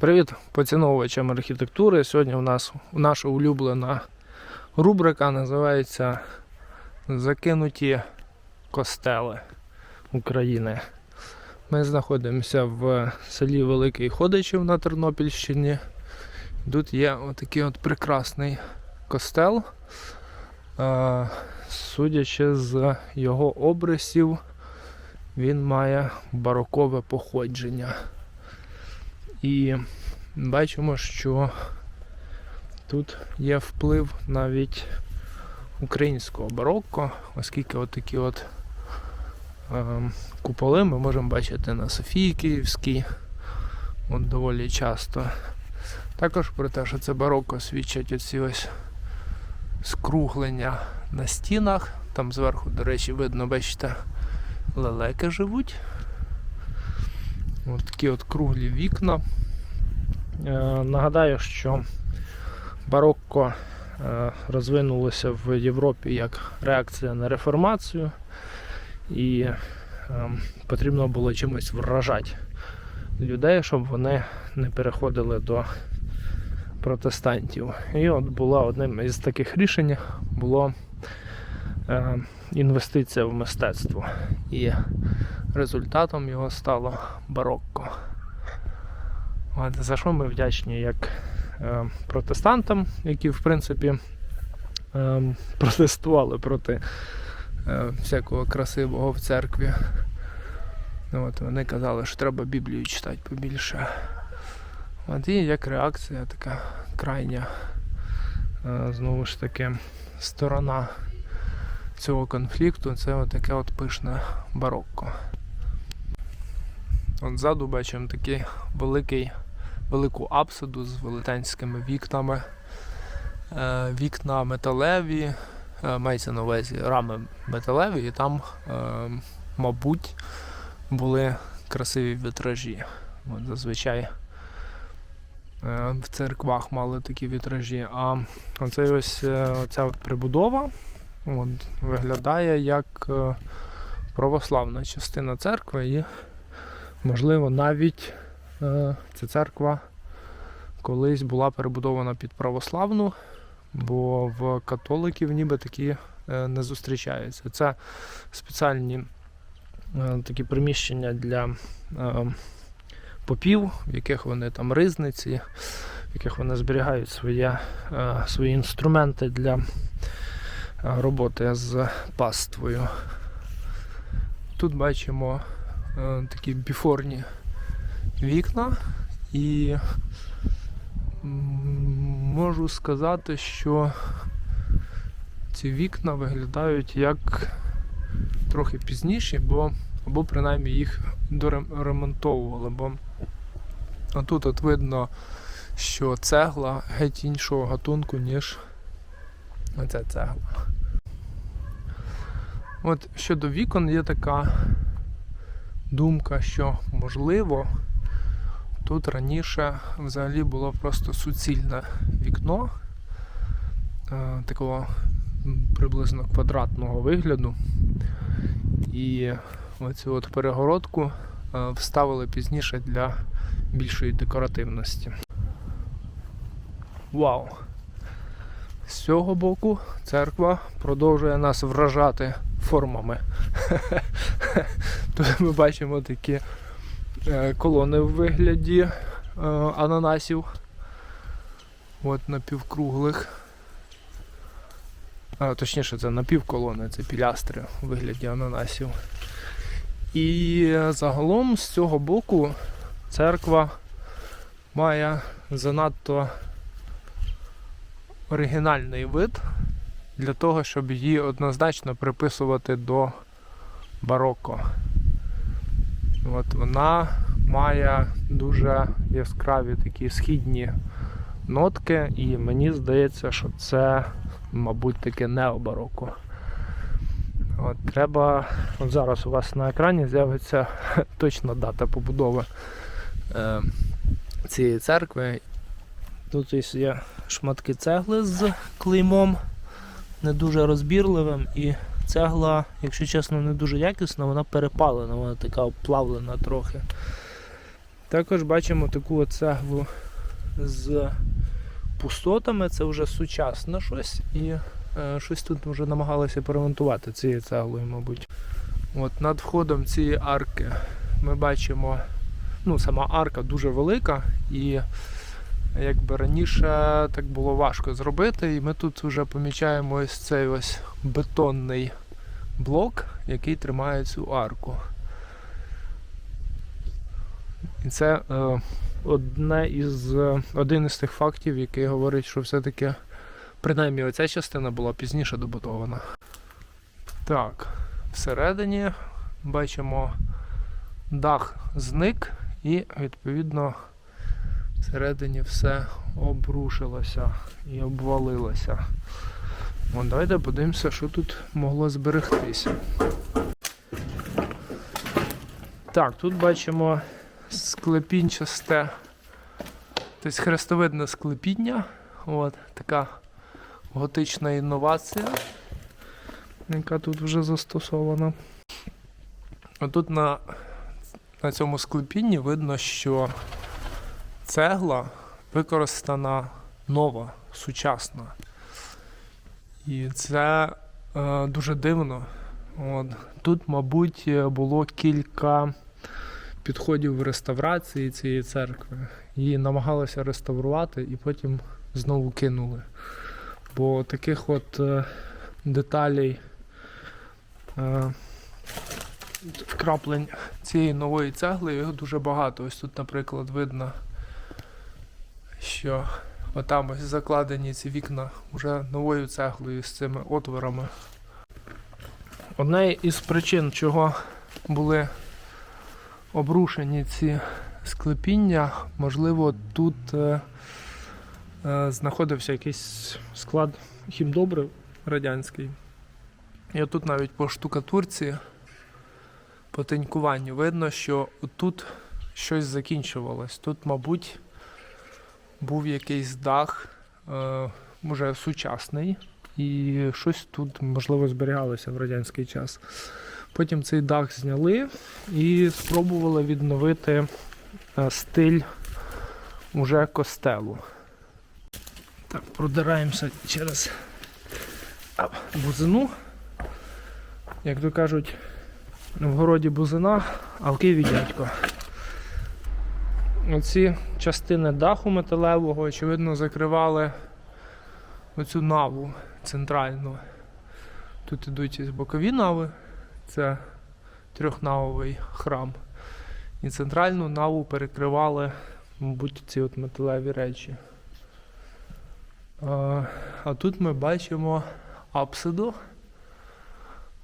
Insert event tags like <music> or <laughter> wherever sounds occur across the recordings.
Привіт поціновувачам архітектури. Сьогодні у нас наша улюблена рубрика називається Закинуті костели України. Ми знаходимося в селі Великий Ходичів на Тернопільщині. Тут є отакий от прекрасний костел. Судячи з його обрисів, він має барокове походження. І бачимо, що тут є вплив навіть українського барокко, оскільки от такі от е, куполи ми можемо бачити на Софії Київській от доволі часто. Також про те, що це барокко свідчать оці ось скруглення на стінах. Там зверху, до речі, видно, бачите, лелеки живуть. Ось такі от круглі вікна. Е, нагадаю, що барокко е, розвинулося в Європі як реакція на реформацію, і е, потрібно було чимось вражати людей, щоб вони не переходили до протестантів. І от була одним із таких рішень було е, інвестиція в мистецтво. І результатом його стало барокко. От, за що ми вдячні як е, протестантам, які в принципі е, протестували проти е, всякого красивого в церкві. От, вони казали, що треба Біблію читати побільше. От, і як реакція така крайня, е, знову ж таки, сторона цього конфлікту це от таке от пишне барокко. От ззаду бачимо такий великий, велику апсиду з велетенськими вікнами. Е, вікна металеві, е, мається на увазі рами металеві, і там, е, мабуть, були красиві вітражі. Зазвичай в церквах мали такі вітражі. А оце ось от прибудова от, виглядає як православна частина церкви. І Можливо, навіть ця церква колись була перебудована під православну, бо в католиків ніби такі е, не зустрічаються. Це спеціальні е, такі приміщення для е, попів, в яких вони там ризниці, в яких вони зберігають своє, е, свої інструменти для е, роботи з паствою. Тут бачимо е, такі біфорні вікна, і можу сказати, що ці вікна виглядають як трохи пізніші, бо або принаймні їх доремонтовували, бо тут от видно, що цегла геть іншого гатунку, ніж оця цегла. От щодо вікон є така думка, що можливо тут раніше взагалі було просто суцільне вікно е, такого приблизно квадратного вигляду. І оцю от перегородку е, вставили пізніше для більшої декоративності. Вау! З цього боку церква продовжує нас вражати формами. <laughs> Тут ми бачимо такі колони в вигляді е, ананасів. От напівкруглих. А, точніше, це напівколони, це пілястри у вигляді ананасів. І е, загалом з цього боку церква має занадто оригінальний вид для того, щоб її однозначно приписувати до бароко. От вона має дуже яскраві такі східні нотки, і мені здається, що це, мабуть, таке необароко. От, треба, от зараз у вас на екрані з'явиться <laughs> точна дата побудови е, цієї церкви. Тут є шматки цегли з клеймом, не дуже розбірливим, і цегла, якщо чесно, не дуже якісна, вона перепалена, вона така оплавлена трохи. Також бачимо таку цеглу з пустотами, це вже сучасне щось, і е, щось тут вже намагалися поремонтувати цією цеглою, мабуть. От над входом цієї арки ми бачимо, ну, сама арка дуже велика, і якби раніше так було важко зробити, і ми тут вже помічаємо ось цей ось бетонний блок, який тримає цю арку. Це е, одне із, е, один із тих фактів, який говорить, що все-таки принаймні оця частина була пізніше добудована. Так, всередині бачимо дах зник і відповідно всередині все обрушилося і обвалилося. От, давайте подивимося, що тут могло зберегтися. Так, тут бачимо склепінчасте, тобто хрестовидне склепіння. От, така готична інновація, яка тут вже застосована. Отут на, на цьому склепінні видно, що цегла використана нова, сучасна. І це е, дуже дивно. От. Тут, мабуть, було кілька підходів в реставрації цієї церкви. Її намагалися реставрувати і потім знову кинули. Бо таких от е, деталей е, вкраплень цієї нової цегли його дуже багато. Ось тут, наприклад, видно, що отам ось закладені ці вікна вже новою цеглою з цими отворами. Одна із причин, чого були обрушені ці склепіння, можливо, тут е, е, знаходився якийсь склад хімдобрив радянський. І тут навіть по штукатурці, по тенькуванню видно, що тут щось закінчувалось. Тут, мабуть, був якийсь дах, е, вже сучасний, і щось тут, можливо, зберігалося в радянський час. Потім цей дах зняли і спробували відновити е, стиль уже костелу. Так, продираємося через бузину. Як то кажуть, в городі бузина, а в Києві дядько. Оці частини даху металевого, очевидно, закривали оцю наву центральну. Тут ідуть бокові нави, це трьохнавовий храм. І центральну наву перекривали, мабуть, ці от металеві речі. А, а тут ми бачимо апсиду.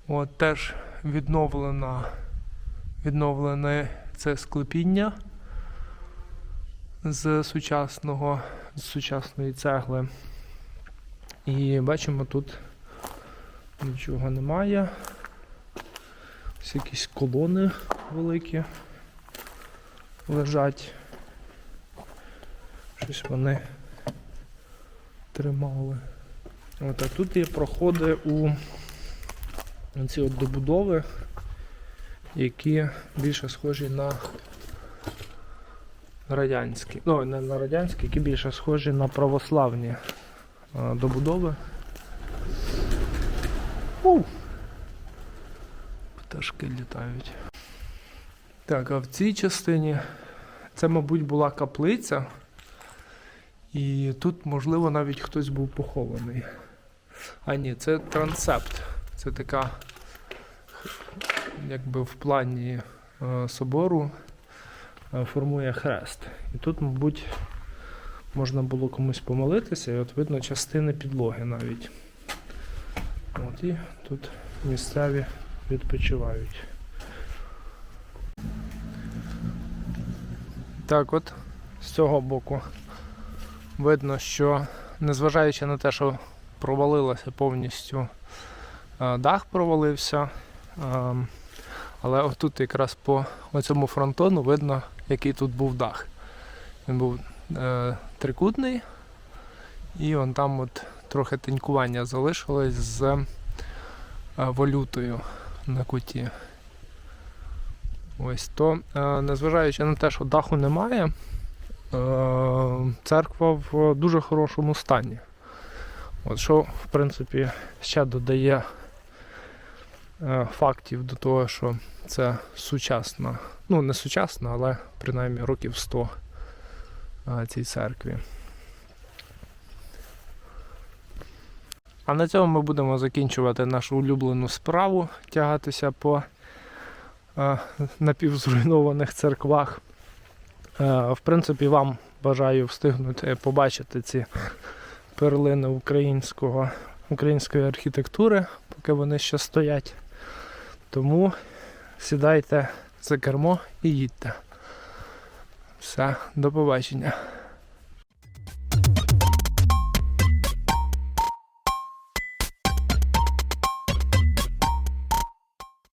От теж відновлена, відновлене це склепіння з сучасного, з сучасної цегли. І бачимо, тут нічого немає. Ось якісь колони великі лежать. Щось вони тримали. От, а тут є проходи у ці от добудови, які більше схожі на радянські. Ну, не на радянські, які більше схожі на православні добудови. У! Пташки літають. Так, а в цій частині це, мабуть, була каплиця. І тут, можливо, навіть хтось був похований. А ні, це трансепт. Це така, якби в плані е, собору е, формує хрест. І тут, мабуть, можна було комусь помолитися, і от видно частини підлоги навіть. От і тут місцеві відпочивають. Так от, з цього боку видно, що незважаючи на те, що провалилося повністю, е, дах провалився. е, Але отут якраз по цьому фронтону видно, який тут був дах. Він був е, трикутний, і вон там от трохи тенькування залишилось з валютою на куті. Ось то, незважаючи на те, що даху немає, е, церква в дуже хорошому стані. От що, в принципі, ще додає е, фактів до того, що це сучасна, ну не сучасна, але принаймні років 100 е, цій церкві. А на цьому ми будемо закінчувати нашу улюблену справу тягатися по е, напівзруйнованих церквах. Е, в принципі, вам бажаю встигнути побачити ці перлини українського, української архітектури, поки вони ще стоять. Тому сідайте за кермо і їдьте. Все, до побачення.